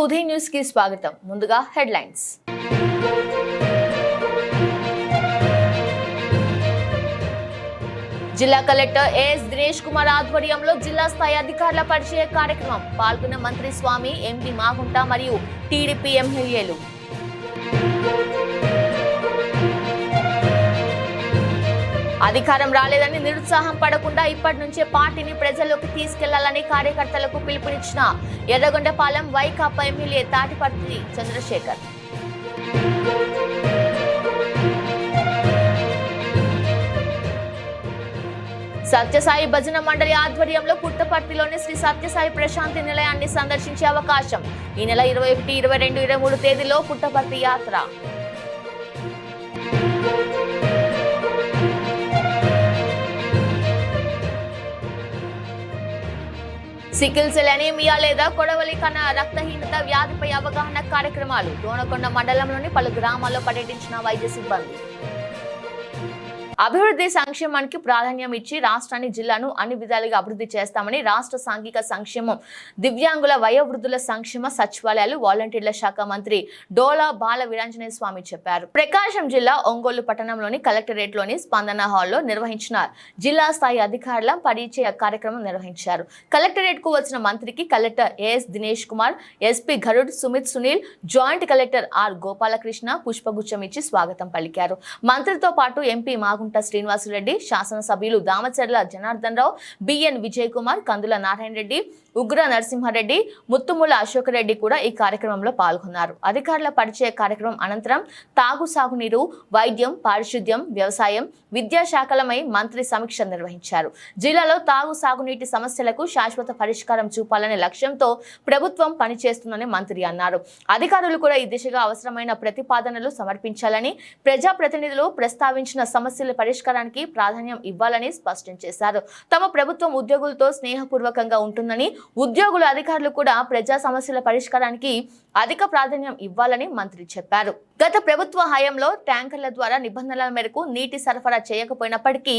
నమస్తే ఉదయ్ న్యూస్కి స్వాగతం. ముందుగా హెడ్లైన్స్. జిల్లా కలెక్టర్ ఏఎస్ దినేష్ కుమార్ ఆధ్వర్యంలో జిల్లా స్థాయి అధికారుల పరిచయ కార్యక్రమం పాల్గొన్న మంత్రి స్వామి ఎంపీ మాగుంట మరియు టీడీపీ ఎమ్మెల్యేలు అధికారం రాలేదని నిరుత్సాహం పడకుండా ఇప్పటి నుంచే పార్టీని ప్రజల్లోకి తీసుకెళ్ళాలని కార్యకర్తలకు పిలుపునిచ్చిన ఎర్రగొండపాలెం వైకాపా ఎమ్మెల్యే తాటిపర్తి చంద్రశేఖర్. సత్యసాయి భజన మండలి ఆధ్వర్యంలో పుట్టపర్తిలోని శ్రీ సత్యసాయి ప్రశాంతి నిలయాన్ని సందర్శించే అవకాశం ఈ నెల ఇరవై ఒకటి ఇరవై రెండు ఇరవై మూడు తేదీలో పుట్టపర్తి యాత్ర. సికిల్ సెల్ అనేమియా లేదా కొడవలి కణ రక్తహీనత వ్యాధిపై అవగాహన కార్యక్రమాలు. దోనకొండ మండలంలోని పలు గ్రామాల్లో పర్యటించిన వైద్య సిబ్బంది. అభివృద్ధి సంక్షేమానికి ప్రాధాన్యం ఇచ్చి రాష్ట్రాన్ని జిల్లాను అన్ని విధాలుగా అభివృద్ధి చేస్తామని రాష్ట్ర సాంఘిక సంక్షేమం దివ్యాంగుల వయోవృద్ధుల సంక్షేమ సచివాలయాలు వాలంటీర్ల శాఖ మంత్రి డోలా బాల వీరాంజనేయ స్వామి చెప్పారు. ప్రకాశం జిల్లా ఒంగోలు పట్టణంలోని కలెక్టరేట్లోని స్పందన హాల్లో నిర్వహించిన జిల్లా స్థాయి అధికారుల పరిచయ కార్యక్రమం నిర్వహించారు. కలెక్టరేట్కు వచ్చిన మంత్రికి collector AS Dinesh Kumar SP Garud Sumit Sunil joint collector R Gopalakrishna పుష్పగుచ్చం ఇచ్చి స్వాగతం పలికారు. మంత్రితో పాటు ఎంపీ మాగుంట శ్రీనివాసరెడ్డి శాసనసభ్యులు దామచర్ల జనార్దన్ రావు బిఎన్ విజయ్ కుమార్ కందుల నారాయణ రెడ్డి ఉగ్ర నరసింహారెడ్డి ముత్తుముల అశోకరెడ్డి కూడా ఈ కార్యక్రమంలో పాల్గొన్నారు. అధికారుల పరిచయ కార్యక్రమం అనంతరం తాగు సాగునీరు వైద్యం పారిశుద్ధ్యం వ్యవసాయం విద్యాశాఖలమై మంత్రి సమీక్ష నిర్వహించారు. జిల్లాలో తాగు సాగునీటి సమస్యలకు శాశ్వత పరిష్కారం చూపాలనే లక్ష్యంతో ప్రభుత్వం పనిచేస్తుందని మంత్రి అన్నారు. అధికారులు కూడా ఈ దిశగా అవసరమైన ప్రతిపాదనలు సమర్పించాలని ప్రజాప్రతినిధులు ప్రస్తావించిన సమస్యల పరిష్కారానికి ప్రాధాన్యం ఇవ్వాలని స్పష్టం చేశారు. తమ ప్రభుత్వం ఉద్యోగులతో స్నేహపూర్వకంగా ఉంటుందని ఉద్యోగుల అధికారులు కూడా ప్రజా సమస్యల పరిష్కారానికి అధిక ప్రాధాన్యం ఇవ్వాలని మంత్రి చెప్పారు. గత ప్రభుత్వ హయాంలో ట్యాంకర్ల ద్వారా నిబంధనల మేరకు నీటి సరఫరా చేయకపోయినప్పటికీ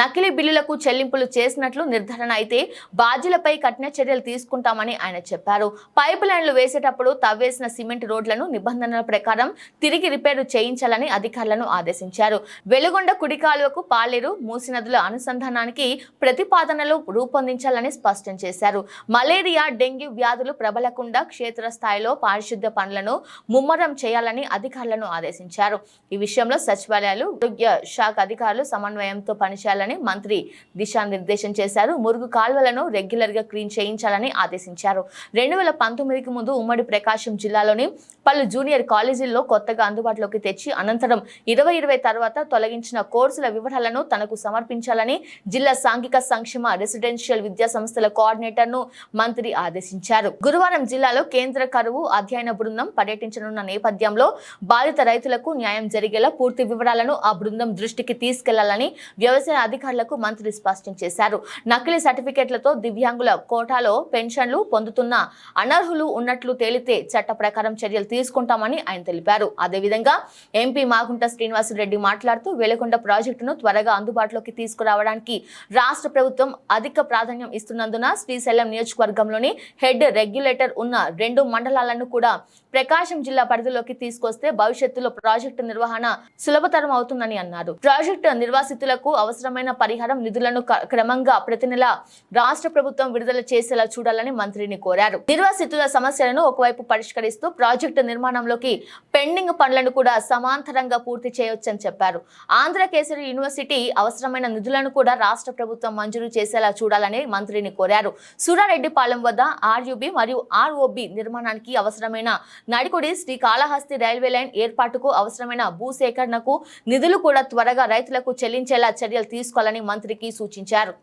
నకిలీ బిల్లులకు చెల్లింపులు చేసినట్లు నిర్ధారణ అయితే బాధ్యులపై కఠిన చర్యలు తీసుకుంటామని ఆయన చెప్పారు. పైప్ లైన్లు వేసేటప్పుడు తవ్వేసిన సిమెంట్ రోడ్లను నిబంధనల ప్రకారం తిరిగి రిపేరు చేయించాలని అధికారులను ఆదేశించారు. వెలుగొండ కుడి కాలువకు పాలేరు మూసి నదుల అనుసంధానానికి ప్రతిపాదనలు రూపొందించాలని స్పష్టం చేశారు. మలేరియా డెంగ్యూ వ్యాధులు ప్రబలకుండా క్షేత్రస్థాయిలో పారిశుద్ధ్య పనులను ముమ్మరం చేయాలని అధికారులను ఆదేశించారు. ఈ విషయంలో సచివాలయాలు ఆరోగ్య శాఖ అధికారులు సమన్వయంతో పనిచేయాలని మంత్రి దిశానిర్దేశం చేశారు. మురుగు కాల్వలను రెగ్యులర్గా క్లీన్ చేయించాలని ఆదేశించారు. రెండు వేల పంతొమ్మిదికి ముందు ఉమ్మడి ప్రకాశం జిల్లాలోని పలు జూనియర్ కాలేజీల్లో కొత్తగా అందుబాటులోకి తెచ్చి అనంతరం ఇరవై ఇరవై తర్వాత తొలగించిన కోర్సుల వివరాలను తనకు సమర్పించాలని జిల్లా సాంఘిక సంక్షేమ రెసిడెన్షియల్ విద్యా సంస్థల కోఆర్డినేటర్ను మంత్రి ఆదేశించారు. గురువారం జిల్లాలో కేంద్ర కరువు అధ్యయన బృందం పర్యటించనున్న నేపథ్యంలో బాధిత రైతులకు న్యాయం జరిగేలా పూర్తి వివరాలను ఆ బృందం దృష్టికి తీసుకెళ్ళాలని వ్యవసాయ అధికారులకు మంత్రి స్పష్టం చేశారు. నకిలీ సర్టిఫికెట్లతో దివ్యాంగుల కోటాలో పెన్షన్లు పొందుతున్న అనర్హులు ఉన్నట్లు తేలితే చట్ట ప్రకారం చర్యలు తీసుకుంటామని ఆయన తెలిపారు. అదేవిధంగా ఎంపీ మాగుంట శ్రీనివాసరెడ్డి మాట్లాడుతూ వెలకొండ ప్రాజెక్టును త్వరగా అందుబాటులోకి తీసుకురావడానికి రాష్ట్ర ప్రభుత్వం అధిక ప్రాధాన్యం ఇస్తున్నందున శ్రీశైలం నియోజకవర్గంలోని హెడ్ రెగ్యులేటర్ ఉన్న రెండు మండలాలను కూడా ప్రకాశం జిల్లా పరిధిలోకి తీసుకొస్తే భవిష్యత్తులో ప్రాజెక్టు నిర్వహణ సులభతరం అవుతుందని అన్నారు. ప్రాజెక్టు నిర్వాసితులకు అవసరమైన పరిహారం నిధులను క- క్రమంగా ప్రతి నెల రాష్ట్ర ప్రభుత్వం విడుదల చేసేలా చూడాలని మంత్రిని కోరారు. నిర్వాసితుల సమస్యలను ఒకవైపు పరిష్కరిస్తూ ప్రాజెక్టు నిర్మాణంలోకి పెండింగ్ పనులను కూడా సమాంతరంగా పూర్తి చేయవచ్చని చెప్పారు. ఆంధ్ర కేసరి యూనివర్సిటీ అవసరమైన నిధులను కూడా రాష్ట్ర ప్రభుత్వం మంజూరు చేసేలా చూడాలని మంత్రిని కోరారు. సూరారెడ్డిపాలెం వద్ద ఆర్యుబి మరియు ఆర్ఓబి నిర్మాణానికి అవసరమైన నడికొడి శ్రీ కాళహస్తి రైల్వే లైన్ ఏర్పాటుకు అవసరమైన భూసేకరణకు నిధులు కూడా త్వరగా రైతులకు చెల్లించేలా చర్యలు తీసుకోవాలని మంత్రికి సూచించారు.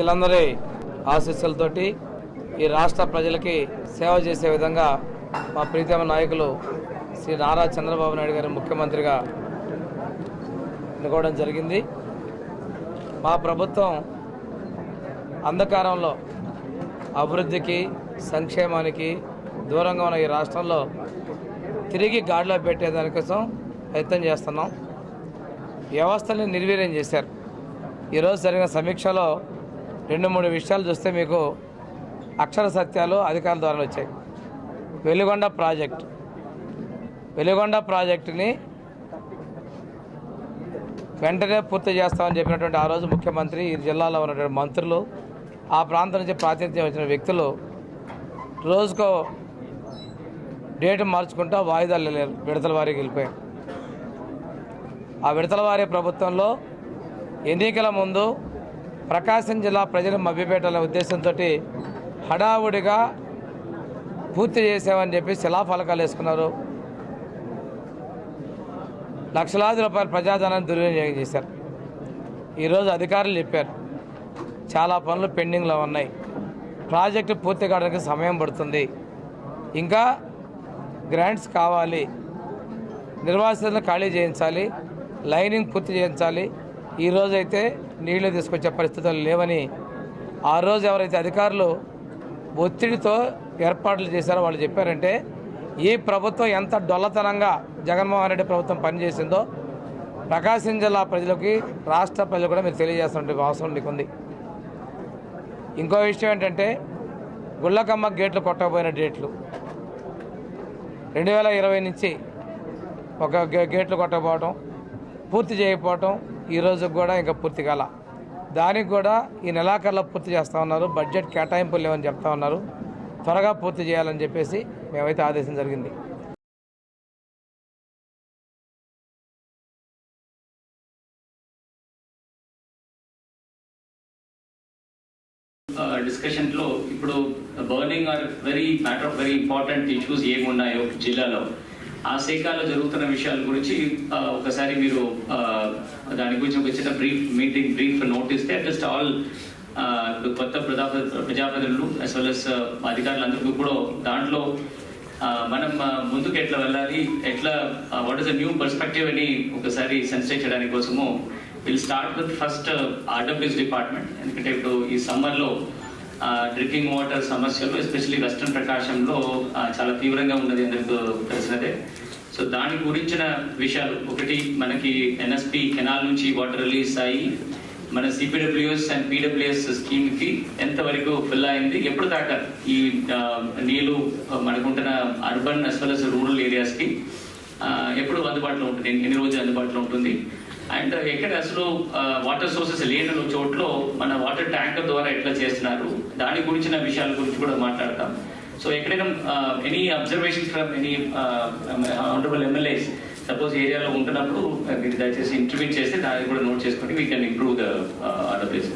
వీళ్ళందరి ఆశీస్సులతోటి ఈ రాష్ట్ర ప్రజలకి సేవ చేసే విధంగా మా ప్రీతమ నాయకులు శ్రీ నారా చంద్రబాబు నాయుడు గారి ముఖ్యమంత్రిగా ఎన్నుకోవడం జరిగింది. మా ప్రభుత్వం అంధకారంలో అభివృద్ధికి సంక్షేమానికి దూరంగా ఉన్న ఈ రాష్ట్రంలో తిరిగి గాడిలో పెట్టేదానికోసం ప్రయత్నం చేస్తున్నాం. వ్యవస్థని నిర్వీర్యం చేశారు. ఈరోజు జరిగిన సమీక్షలో రెండు మూడు విషయాలు చూస్తే మీకు అక్షర సత్యాలు అధికారుల ద్వారా వచ్చాయి. వెలుగొండ ప్రాజెక్ట్. వెలుగొండ ప్రాజెక్టుని వెంటనే పూర్తి చేస్తామని చెప్పినటువంటి ఆ రోజు ముఖ్యమంత్రి ఈ జిల్లాలో ఉన్నటువంటి మంత్రులు ఆ ప్రాంతం నుంచి ప్రాతినిధ్యం వచ్చిన వ్యక్తులు రోజుకో డేట్ మార్చుకుంటూ వాయిదాలు లేరు విడతల వారికి వెళ్ళిపోయారు. ఆ విడతల వారి ప్రభుత్వంలో ఎన్నికల ముందు ప్రకాశం జిల్లా ప్రజలు మభ్యపేటల ఉద్దేశంతో హడావుడిగా పూర్తి చేసామని చెప్పి శిలాఫలకాలు వేసుకున్నారు. లక్షలాది రూపాయల ప్రజాధనాన్ని దుర్వినియోగం చేశారు. ఈరోజు అధికారులు చెప్పారు చాలా పనులు పెండింగ్లో ఉన్నాయి. ప్రాజెక్టు పూర్తి కావడానికి సమయం పడుతుంది. ఇంకా గ్రాంట్స్ కావాలి. నిర్వాసితులను ఖాళీ చేయించాలి. లైనింగ్ పూర్తి చేయించాలి. ఈరోజు అయితే నీళ్ళు తీసుకొచ్చే పరిస్థితులు లేవని ఆ రోజు ఎవరైతే అధికారులు ఒత్తిడితో ఏర్పాట్లు చేశారో వాళ్ళు చెప్పారంటే ఈ ప్రభుత్వం ఎంత డొల్లతనంగా జగన్మోహన్ రెడ్డి ప్రభుత్వం పనిచేసిందో ప్రకాశం జిల్లా ప్రజలకి రాష్ట్ర ప్రజలు కూడా మీరు తెలియజేస్తున్న అవసరం మీకుంది. ఇంకో విషయం ఏంటంటే గుళ్ళకమ్మ గేట్లు కొట్టకపోయిన డేట్లు. రెండు వేల ఇరవై నుంచి ఒక గేట్లు కొట్టకపోవటం పూర్తి చేయకపోవటం ఈ కూడా ఇంకా పూర్తి కాల. దానికి కూడా ఈ నెలాఖరులో పూర్తి చేస్తూ ఉన్నారు. బడ్జెట్ కేటాయింపులు లేవని చెప్తా ఉన్నారు. త్వరగా పూర్తి చేయాలని చెప్పేసి మేమైతే ఆదేశం జరిగింది. డిస్కషన్లో ఇప్పుడు burning or very matter of very important issues ఏమున్నాయో జిల్లాలో. ఆ శాఖలో జరుగుతున్న విషయాల గురించి ఒకసారి మీరు దాని గురించి ఒక చిన్న బ్రీఫ్ మీటింగ్ బ్రీఫ్ నోట్ ఇస్తే అట్లీస్ట్ ఆల్ కొత్త ప్రజా ప్రజాప్రతినిధులు అస్ వెల్ అస్ అధికారులందరికీ కూడా దాంట్లో మనం ముందుకు ఎట్లా వెళ్ళాలి ఎట్లా what is a new perspective అని ఒకసారి సెన్సిటైజ్ చేయడానికి కోసము will start with first RWS department ఎందుకంటే ఇప్పుడు ఈ సమ్మర్లో డ్రింకింగ్ వాటర్ సమస్యలు ఎస్పెషల్లీ వెస్ట్రన్ ప్రకాశంలో చాలా తీవ్రంగా ఉన్నది అందరికీ తెలిసినదే. సో దాని గురించిన విషయాలు ఒకటి మనకి ఎన్ఎస్పి కెనాల్ నుంచి వాటర్ రిలీజ్ అయ్యి మన సిపిడబ్ల్యూఎస్ అండ్ పీడబ్ల్యూఎస్ స్కీమ్కి ఫిల్ అయింది ఎప్పుడు దాకా ఈ నీళ్ళు మనకుంటున్న urban as well as rural ఏరియాస్కి ఎప్పుడు అందుబాటులో ఉంటుంది ఎన్ని రోజులు అందుబాటులో ఉంటుంది? అండ్ ఎక్కడ అసలు వాటర్ సోర్సెస్ లేని చోట్ల మన వాటర్ ట్యాంకర్ ద్వారా ఎట్లా చేస్తున్నారు దాని గురించిన విషయాల గురించి కూడా మాట్లాడతాం. సో ఎక్కడైనా any observation from any honourable MLAs suppose ఏరియాలో ఉంటున్నప్పుడు మీరు దయచేసి ఇంటర్వ్యూ చేస్తే దాన్ని కూడా నోట్ చేసుకోండి we can improve the order place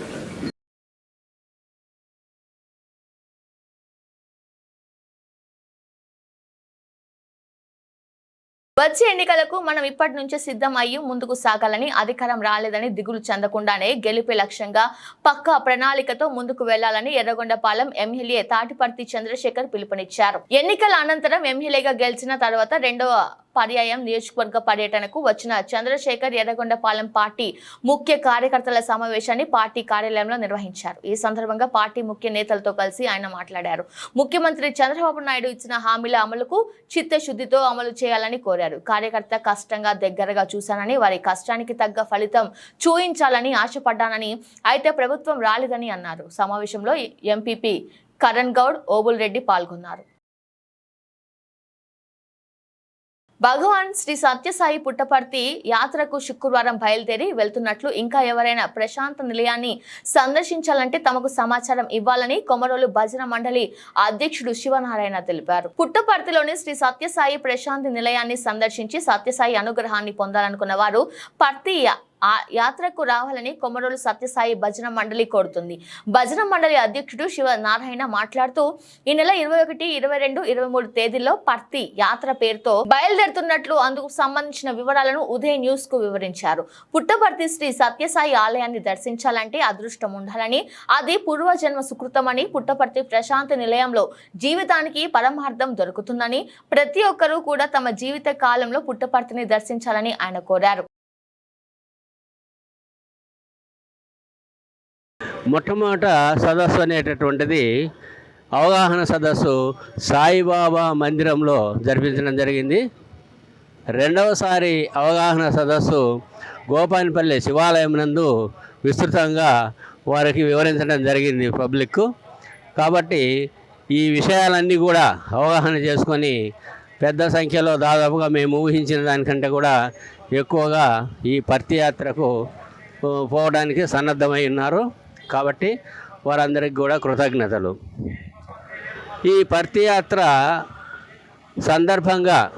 వచ్చే ఎన్నికలకు మనం ఇప్పటి నుంచే సిద్ధం అయ్యి ముందుకు సాగాలని అధికారం రాలేదని దిగులు చెందకుండానే గెలిపే లక్ష్యంగా పక్కా ప్రణాళికతో ముందుకు వెళ్ళాలని ఎర్రగొండపాలెం ఎమ్మెల్యే తాటిపర్తి చంద్రశేఖర్ పిలుపునిచ్చారు. ఎన్నికల అనంతరం ఎమ్మెల్యేగా గెలిచిన తర్వాత రెండవ పర్యాయం నియోజకవర్గ పర్యటనకు వచ్చిన చంద్రశేఖర్ ఎర్రగొండపాలెం పార్టీ ముఖ్య కార్యకర్తల సమావేశాన్ని పార్టీ కార్యాలయంలో నిర్వహించారు. ఈ సందర్భంగా పార్టీ ముఖ్య నేతలతో కలిసి ఆయన మాట్లాడారు. ముఖ్యమంత్రి చంద్రబాబు నాయుడు ఇచ్చిన హామీల అమలుకు చిత్తశుద్ధితో అమలు చేయాలని కోరారు. కార్యకర్త కష్టంగా దగ్గరగా చూశానని వారి కష్టానికి తగ్గ ఫలితం చూయించాలని ఆశపడ్డానని అయితే ప్రభుత్వం రాలేదని అన్నారు. సమావేశంలో ఎంపీపీ కరణ్ గౌడ్ ఓబుల్ రెడ్డి పాల్గొన్నారు. భగవాన్ శ్రీ సత్యసాయి పుట్టపర్తి యాత్రకు శుక్రవారం బయలుదేరి వెళ్తున్నట్లు ఇంకా ఎవరైనా ప్రశాంత నిలయాన్ని సందర్శించాలంటే తమకు సమాచారం ఇవ్వాలని కొమరోలు భజన మండలి అధ్యక్షుడు శివనారాయణ తెలిపారు. పుట్టపర్తిలోని శ్రీ సత్యసాయి ప్రశాంతి నిలయాన్ని సందర్శించి సత్యసాయి అనుగ్రహాన్ని పొందాలనుకున్న వారు పర్తి యా- ఆ యాత్రకు రావాలని కొమరోలు సత్యసాయి భజన మండలి కోరుతుంది. భజన మండలి అధ్యక్షుడు శివ నారాయణ మాట్లాడుతూ ఈ నెల ఇరవై ఒకటి ఇరవై రెండు ఇరవై మూడు తేదీల్లో పర్తి యాత్ర పేరుతో బయలుదేరుతున్నట్లు అందుకు సంబంధించిన వివరాలను ఉదయ్ న్యూస్కు వివరించారు. పుట్టపర్తి శ్రీ సత్యసాయి ఆలయాన్ని దర్శించాలంటే అదృష్టం ఉండాలని అది పూర్వజన్మ సుకృతమని పుట్టపర్తి ప్రశాంత నిలయంలో జీవితానికి పరమార్థం దొరుకుతుందని ప్రతి ఒక్కరూ కూడా తమ జీవిత కాలంలో పుట్టపర్తిని దర్శించాలని ఆయన కోరారు. మొట్టమొదట సదస్సు అనేటటువంటిది అవగాహన సదస్సు సాయిబాబా మందిరంలో జరిపించడం జరిగింది. రెండవసారి అవగాహన సదస్సు గోపాలపల్లి శివాలయం నందు విస్తృతంగా వారికి వివరించడం జరిగింది పబ్లిక్ కాబట్టి ఈ విషయాలన్నీ కూడా అవగాహన చేసుకొని పెద్ద సంఖ్యలో దాదాపుగా మేము ఊహించిన దానికంటే కూడా ఎక్కువగా ఈ పర్తి యాత్రకు పోవడానికి సన్నద్ధమై ఉన్నారు. కాబట్టి వారందరికి కూడా కృతజ్ఞతలు. ఈ పర్తియాత్ర సందర్భంగా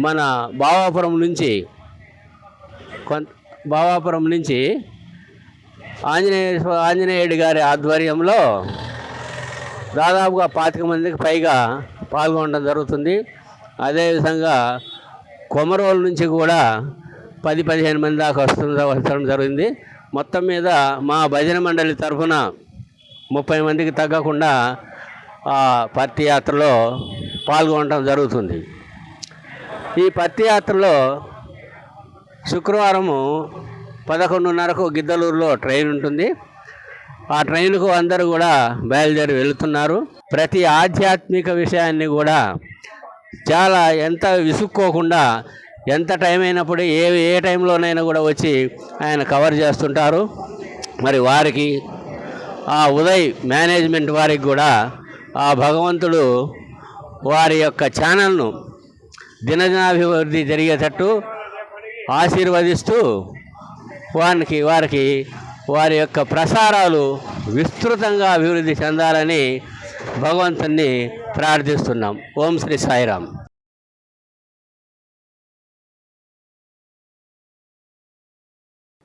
మన బావాపురం నుంచి కొంత బావాపురం నుంచి ఆంజనేయ ఆంజనేయుడి గారి ఆధ్వర్యంలో దాదాపుగా పాతిక మందికి పైగా పాల్గొనడం జరుగుతుంది. అదేవిధంగా కొమరోలు నుంచి కూడా పది పదిహేను మంది దాకా వస్తుంది వస్తడం జరిగింది. మొత్తం మీద మా భజన మండలి తరఫున ముప్పై మందికి తగ్గకుండా ఆ పత్తి యాత్రలో పాల్గొనడం జరుగుతుంది. ఈ పత్తి యాత్రలో శుక్రవారము పదకొండున్నరకు గిద్దలూరులో ట్రైన్ ఉంటుంది. ఆ ట్రైన్కు అందరూ కూడా బయలుదేరి వెళుతున్నారు. ప్రతి ఆధ్యాత్మిక విషయాన్ని కూడా చాలా ఎంత విసుక్కోకుండా ఎంత టైం అయినప్పుడు ఏ ఏ టైంలోనైనా కూడా వచ్చి ఆయన కవర్ చేస్తుంటారు. మరి వారికి ఆ ఉదయ్ మేనేజ్మెంట్ వారికి కూడా ఆ భగవంతుడు వారి యొక్క ఛానల్ను దినదినాభివృద్ధి జరిగేటట్టు ఆశీర్వదిస్తూ వారికి వారికి వారి యొక్క ప్రసారాలు విస్తృతంగా అభివృద్ధి చెందాలని భగవంతుణ్ణి ప్రార్థిస్తున్నాం. Om Sri Sairam.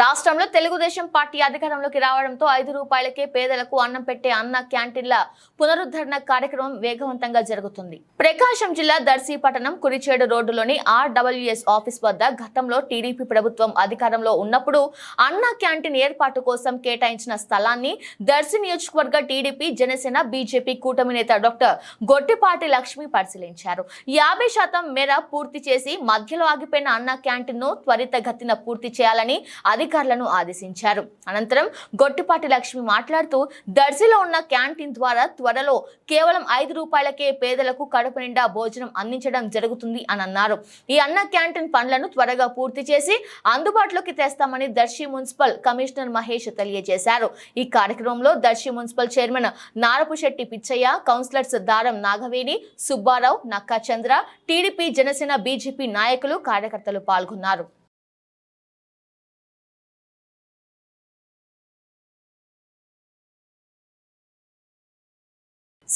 రాష్ట్రంలో తెలుగుదేశం పార్టీ అధికారంలోకి రావడంతో ఐదు రూపాయలకే పేదలకు అన్నం పెట్టే అన్న క్యాంటీన్ల పునరుద్ధరణ కార్యక్రమం వేగవంతంగా జరుగుతుంది. ప్రకాశం జిల్లా దర్శి పట్టణం కురిచేడు రోడ్డులోని ఆర్డబ్ల్యూఎస్ ఆఫీస్ వద్ద గతంలో టీడీపీ ప్రభుత్వం అధికారంలో ఉన్నప్పుడు అన్న క్యాంటీన్ ఏర్పాటు కోసం కేటాయించిన స్థలాన్ని దర్శి నియోజకవర్గ టీడీపీ జనసేన బీజేపీ కూటమి నేత డాక్టర్ గొట్టిపాటి లక్ష్మి పరిశీలించారు. యాభై శాతం మేర పూర్తి చేసి మధ్యలో ఆగిపోయిన అన్న క్యాంటీన్ను త్వరితగతిన పూర్తి చేయాలని అధికారులను ఆదేశించారు. అనంతరం గొట్టిపాటి లక్ష్మి మాట్లాడుతూ దర్శిలో ఉన్న క్యాంటీన్ ద్వారా త్వరలో కేవలం ఐదు రూపాయలకే పేదలకు కడుపు నిండా భోజనం అందించడం జరుగుతుంది అని అన్నారు. ఈ అన్న క్యాంటీన్ పనులను త్వరగా పూర్తి చేసి అందుబాటులోకి తెస్తామని దర్శి మున్సిపల్ కమిషనర్ మహేష్ తెలియజేశారు. ఈ కార్యక్రమంలో Darsi municipal chairman Narapusetti Pichaiah councillors Daram Nagaveni Subbarao Nakka Chandra TDP Janasena BJP నాయకులు కార్యకర్తలు పాల్గొన్నారు.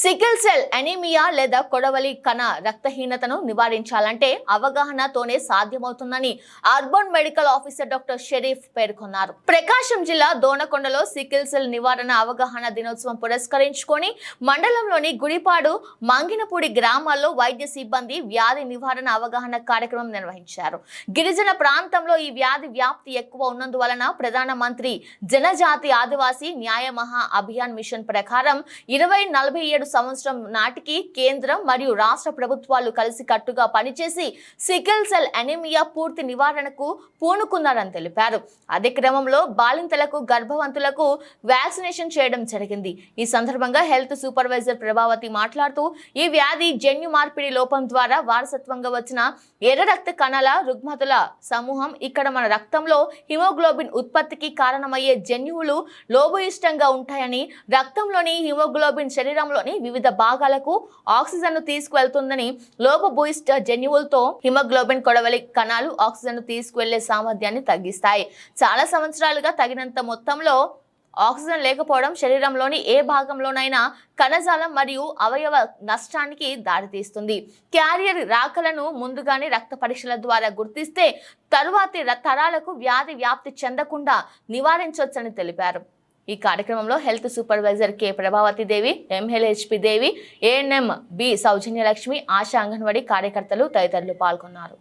సికిల్ సెల్ అనీమియా లేదా కొడవలి కణ రక్తహీనతను నివారించాలంటే అవగాహనతోనే సాధ్యమవుతుందని urban medical officer doctor Sharif పేర్కొన్నారు. ప్రకాశం జిల్లా దోనకొండలో సికిల్ సెల్ నివారణ అవగాహన దినోత్సవం పురస్కరించుకొని మండలంలోని గుడిపాడు మంగినపూడి గ్రామాల్లో వైద్య సిబ్బంది వ్యాధి నివారణ అవగాహన కార్యక్రమం నిర్వహించారు. గిరిజన ప్రాంతంలో ఈ వ్యాధి వ్యాప్తి ఎక్కువ ఉన్నందువలన ప్రధాన మంత్రి జనజాతి ఆదివాసీ న్యాయ మహా అభియాన్ మిషన్ ప్రకారం ఇరవై నలభై ఏడు సంవత్సరం నాటికి కేంద్రం మరియు రాష్ట్ర ప్రభుత్వాలు కలిసి కట్టుగా పనిచేసి సికిల్ సెల్ అనీమియా పూర్తి నివారణకు పూనుకున్నారని తెలిపారు. అదే క్రమంలో బాలింతలకు గర్భవంతులకు వ్యాక్సినేషన్ చేయడం జరిగింది. ఈ సందర్భంగా హెల్త్ సూపర్వైజర్ ప్రభావతి మాట్లాడుతూ ఈ వ్యాధి జన్యు మార్పిడి లోపం ద్వారా వారసత్వంగా వచ్చిన ఎర్ర రక్త కణాల రుగ్మతుల సమూహం ఇక్కడ మన రక్తంలో హిమోగ్లోబిన్ ఉత్పత్తికి కారణమయ్యే జన్యువులు లోబోయిష్టంగా ఉంటాయని రక్తంలోని హిమోగ్లోబిన్ శరీరంలోని వివిధ భాగాలకు ఆక్సిజన్ను తీసుకువెళ్తుందని లోపభూయిష్ట జన్యువులతో హిమోగ్లోబిన్ కొడవలి కణాలు ఆక్సిజన్ను తీసుకువెళ్ళే సామర్థ్యాన్ని తగ్గిస్తాయి. చాలా సంవత్సరాలుగా తగినంత మొత్తంలో ఆక్సిజన్ లేకపోవడం శరీరంలోని ఏ భాగంలోనైనా కణజాలం మరియు అవయవ నష్టానికి దారితీస్తుంది. క్యారియర్ రాకలను ముందుగానే రక్త పరీక్షల ద్వారా గుర్తిస్తే తరువాతి తరాలకు వ్యాధి వ్యాప్తి చెందకుండా నివారించవచ్చని తెలిపారు. ఈ కార్యక్రమంలో health supervisor K. Prabhavati Devi MLHP Devi ANM B Saujanyalakshmi Asha Anganwadi కార్యకర్తలు తదితరులు పాల్గొన్నారు.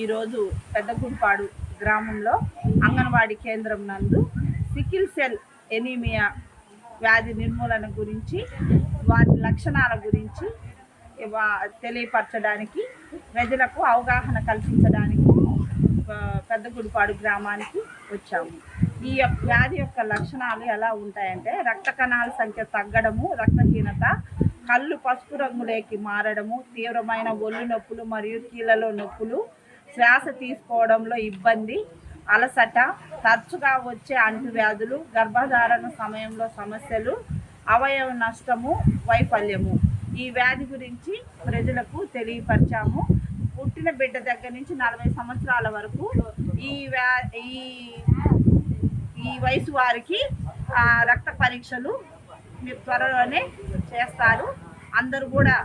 ఈరోజు పెద్దగుడిపాడు గ్రామంలో అంగన్వాడీ కేంద్రం నందు సికిల్ సెల్ ఎనీమియా వ్యాధి నిర్మూలన గురించి వాటి లక్షణాల గురించి తెలియపరచడానికి ప్రజలకు అవగాహన కల్పించడానికి పెద్దగుడిపాడు గ్రామానికి వచ్చాము. ఈ యొక్క వ్యాధి యొక్క లక్షణాలు ఎలా ఉంటాయంటే రక్త కణాల సంఖ్య తగ్గడము రక్తహీనత కళ్ళు పసుపు రంగులోకి మారడము తీవ్రమైన ఒళ్ళు నొప్పులు మరియు కీళ్ళలో నొప్పులు శ్వాస తీసుకోవడంలో ఇబ్బంది అలసట తరచుగా వచ్చే అంటువ్యాధులు గర్భధారణ సమయంలో సమస్యలు అవయవ నష్టము వైఫల్యము. ఈ వ్యాధి గురించి ప్రజలకు తెలియపరిచాము. పుట్టిన బిడ్డ దగ్గర నుంచి నలభై సంవత్సరాల వరకు ఈ వ్యా ఈ ఈ వయసు వారికి రక్త పరీక్షలు త్వరలోనే చేస్తారు. అందరూ కూడా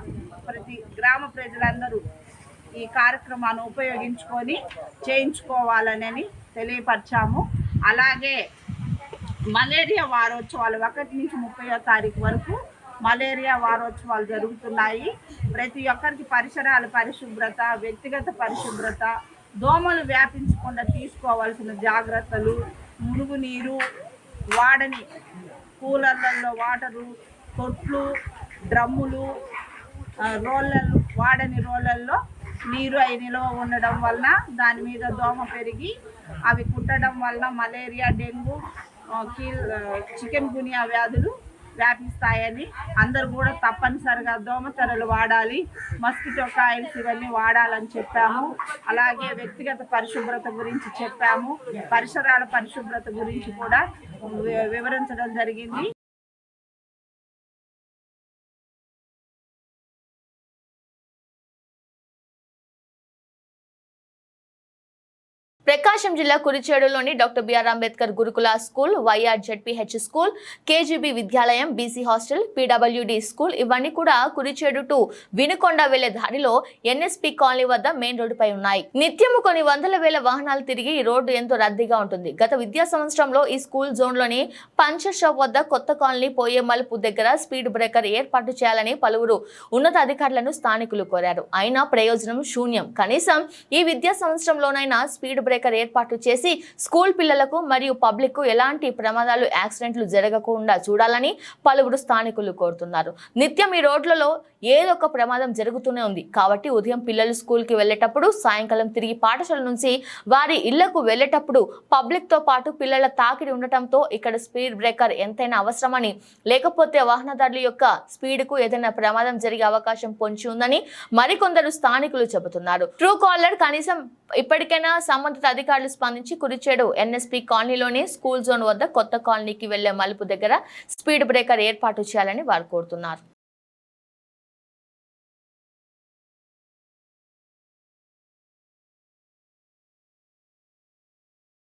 ప్రతి గ్రామ ప్రజలందరూ ఈ కార్యక్రమాన్ని ఉపయోగించుకొని చేయించుకోవాలని తెలియపరిచాము. అలాగే మలేరియా వారోత్సవాలు ఒకటి నుంచి ముప్పయో తారీఖు వరకు మలేరియా వారోత్సవాలు జరుగుతున్నాయి. ప్రతి ఒక్కరికి పరిసరాల పరిశుభ్రత వ్యక్తిగత పరిశుభ్రత దోమలు వ్యాపించకుండా తీసుకోవాల్సిన జాగ్రత్తలు మురుగునీరు వాడని కూలర్లలో వాటరు తొట్లు డ్రమ్ములు రోళ్ళలు వాడని రోళ్ళల్లో నీరు అయినలో నిల్వ ఉండడం వలన దాని మీద దోమ పెరిగి అవి కుట్టడం వలన మలేరియా డెంగ్యూ కీల్ చికెన్ గునియా వ్యాధులు వ్యాపిస్తాయని అందరూ కూడా తప్పనిసరిగా దోమతెరలు వాడాలి మస్కిటో కాయిల్స్ ఇవన్నీ వాడాలని చెప్పాము. అలాగే వ్యక్తిగత పరిశుభ్రత గురించి చెప్పాము. పరిసరాల పరిశుభ్రత గురించి కూడా వివరించడం జరిగింది. ప్రకాశం జిల్లా కురిచేడులోని doctor BR Ambedkar Gurukula school YR ZPH school KGB విద్యాలయం బీసీ హాస్టల్ పీడబ్ల్యూడి స్కూల్ ఇవన్నీ కూడా కురిచేడు టు వినుకొండ వెళ్ళే దారిలో ఎన్ఎస్పి కాలనీ వద్ద మెయిన్ రోడ్డుపై ఉన్నాయి. నిత్యము కొన్ని వందల వేల వాహనాలు తిరిగి ఈ రోడ్డు ఎంతో రద్దీగా ఉంటుంది. గత విద్యా సంవత్సరంలో ఈ స్కూల్ జోన్లోని పంచర్ షాప్ వద్ద కొత్త కాలనీ పోయే మలుపు దగ్గర స్పీడ్ బ్రేకర్ ఏర్పాటు చేయాలని పలువురు ఉన్నత అధికారులను స్థానికులు కోరారు. అయినా ప్రయోజనం శూన్యం. కనీసం ఈ విద్యా సంవత్సరంలోనైనా స్పీడ్ బ్రేకర్ ఏర్పాటు చేసి స్కూల్ పిల్లలకు మరియు పబ్లిక్కు ఎలాంటి ప్రమాదాలు యాక్సిడెంట్లు జరగకుండా చూడాలని పలువురు స్థానికులు కోరుతున్నారు. నిత్యం ఈ రోడ్లలో ఏదో ఒక ప్రమాదం జరుగుతూనే ఉంది. కాబట్టి ఉదయం పిల్లలు స్కూల్కి వెళ్ళేటప్పుడు సాయంకాలం తిరిగి పాఠశాల నుంచి వారి ఇళ్ళకు వెళ్ళేటప్పుడు పబ్లిక్తో పాటు పిల్లల తాకిడి ఉండటంతో ఇక్కడ స్పీడ్ బ్రేకర్ ఎంతైనా అవసరమని లేకపోతే వాహనదారుల యొక్క స్పీడ్కు ఏదైనా ప్రమాదం జరిగే అవకాశం పొంచి ఉందని మరికొందరు స్థానికులు చెబుతున్నారు. ట్రూ కాలర్ కనీసం ఇప్పటికైనా సంబంధిత అధికారులు స్పందించి కురిచేడు ఎన్ఎస్పి కాలనీలోని స్కూల్ జోన్ వద్ద కొత్త కాలనీకి వెళ్ళే మలుపు దగ్గర స్పీడ్ బ్రేకర్ ఏర్పాటు చేయాలని వారు కోరుతున్నారు.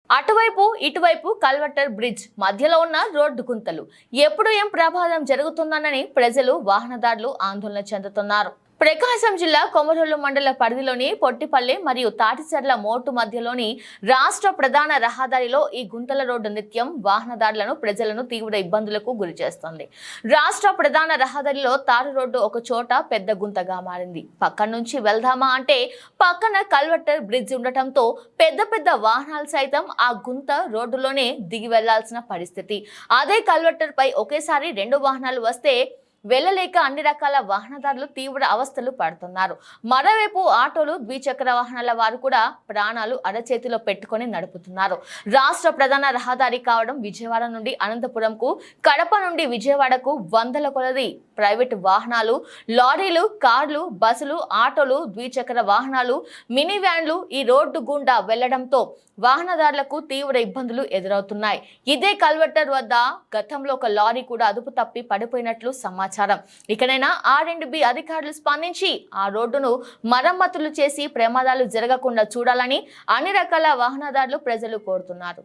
అటువైపు ఇటువైపు కల్వర్టర్ బ్రిడ్జ్ మధ్యలో ఉన్న రోడ్డు గుంతలు. ఎప్పుడు ఏం ప్రమాదం జరుగుతుందనని ప్రజలు వాహనదారులు ఆందోళన చెందుతున్నారు. ప్రకాశం జిల్లా కొమరూళ్ళు మండల పరిధిలోని పొట్టిపల్లి మరియు తాటిచెర్ల మోటు మధ్యలోని రాష్ట్ర ప్రధాన రహదారిలో ఈ గుంతల రోడ్డు నిత్యం వాహనదారులను ప్రజలను తీవ్ర ఇబ్బందులకు గురి చేస్తుంది. రాష్ట్ర ప్రధాన రహదారిలో తారు రోడ్డు ఒక చోట పెద్ద గుంతగా మారింది. పక్కన నుంచి వెళ్దామా అంటే పక్కన కల్వర్టర్ బ్రిడ్జ్ ఉండటంతో పెద్ద పెద్ద వాహనాలు సైతం ఆ గుంత రోడ్డులోనే దిగి వెళ్ళాల్సిన పరిస్థితి. అదే కల్వర్టర్ పై ఒకేసారి రెండు వాహనాలు వస్తే వెళ్ళలేక అన్ని రకాల వాహనదారులు తీవ్ర అవస్థలు పడుతున్నారు. మరోవైపు ఆటోలు ద్విచక్ర వాహనాల వారు కూడా ప్రాణాలు అరచేతిలో పెట్టుకొని నడుపుతున్నారు. రాష్ట్ర ప్రధాన రహదారి కావడం విజయవాడ నుండి అనంతపురంకు కడప నుండి విజయవాడకు వందల కొలది ప్రైవేట్ వాహనాలు లారీలు కార్లు బస్సులు ఆటోలు ద్విచక్ర వాహనాలు మినీ వ్యాన్లు ఈ రోడ్డు గుండా వెళ్ళడంతో వాహనదారులకు తీవ్ర ఇబ్బందులు ఎదురవుతున్నాయి. ఇదే కల్వర్టర్ వద్ద గతంలో ఒక లారీ కూడా అదుపు తప్పి పడిపోయినట్లు సమాచారం. ఇకనైనా ఆర్ అండ్ బి అధికారులు స్పందించి ఆ రోడ్డును మరమ్మతులు చేసి ప్రమాదాలు జరగకుండా చూడాలని అన్ని రకాల వాహనదారులు ప్రజలు కోరుతున్నారు.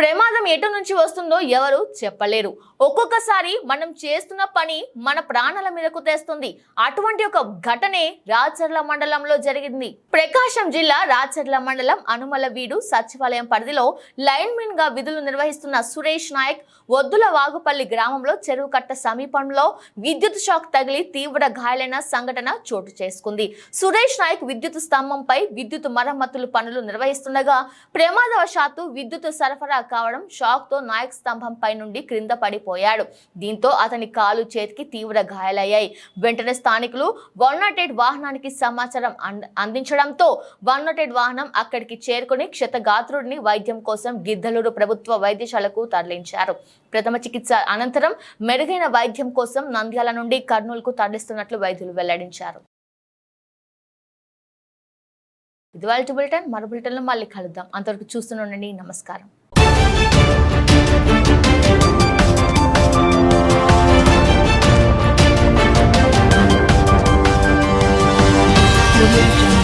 ప్రమాదం ఎటు నుంచి వస్తుందో ఎవరు చెప్పలేరు. ఒక్కొక్కసారి మనం చేస్తున్న పని మన ప్రాణాల మీదకు తెస్తుంది. అటువంటి ఒక ఘటనే రాచర్ల మండలంలో జరిగింది. ప్రకాశం జిల్లా రాచర్ల మండలం అనుమలవీడు సచివాలయం పరిధిలో లైన్మెన్గా విధులు నిర్వహిస్తున్న సురేష్ నాయక్ వద్దుల వాగుపల్లి గ్రామంలో చెరువు కట్ట సమీపంలో విద్యుత్ షాక్ తగిలి తీవ్ర గాయాలైన సంఘటన చోటు చేసుకుంది. సురేష్ నాయక్ విద్యుత్ స్తంభంపై విద్యుత్ మరమ్మతులు పనులు నిర్వహిస్తుండగా ప్రమాదవశాత్తు విద్యుత్ సరఫరా కావడం షాక్తో నాయక్ స్తంభంపై నుండి క్రింద పడిపోయాడు. దీంతో అతని కాలు చేతికి తీవ్ర గాయాలయ్యాయి. వెంటనే స్థానికులు వన్ నాట్ ఎయిట్ వాహనానికి సమాచారం అంద- అందించడంతో వన్ నాట్ ఎయిట్ వాహనం అక్కడికి చేరుకుని క్షతగాత్రుడిని వైద్యం కోసం గిద్దలూరు ప్రభుత్వ వైద్యశాలకు తరలించారు. ప్రథమ చికిత్స అనంతరం మెరుగైన వైద్యం కోసం నంద్యాల నుండి కర్నూలుకు తరలిస్తున్నట్లు వైద్యులు వెల్లడించారు. ఇది వాళ్ళ బులెటిన్ మరో బులెటిన్లో మళ్ళీ కలుద్దాం. అంతవరకు చూస్తూనే ఉండండి. నమస్కారం. You.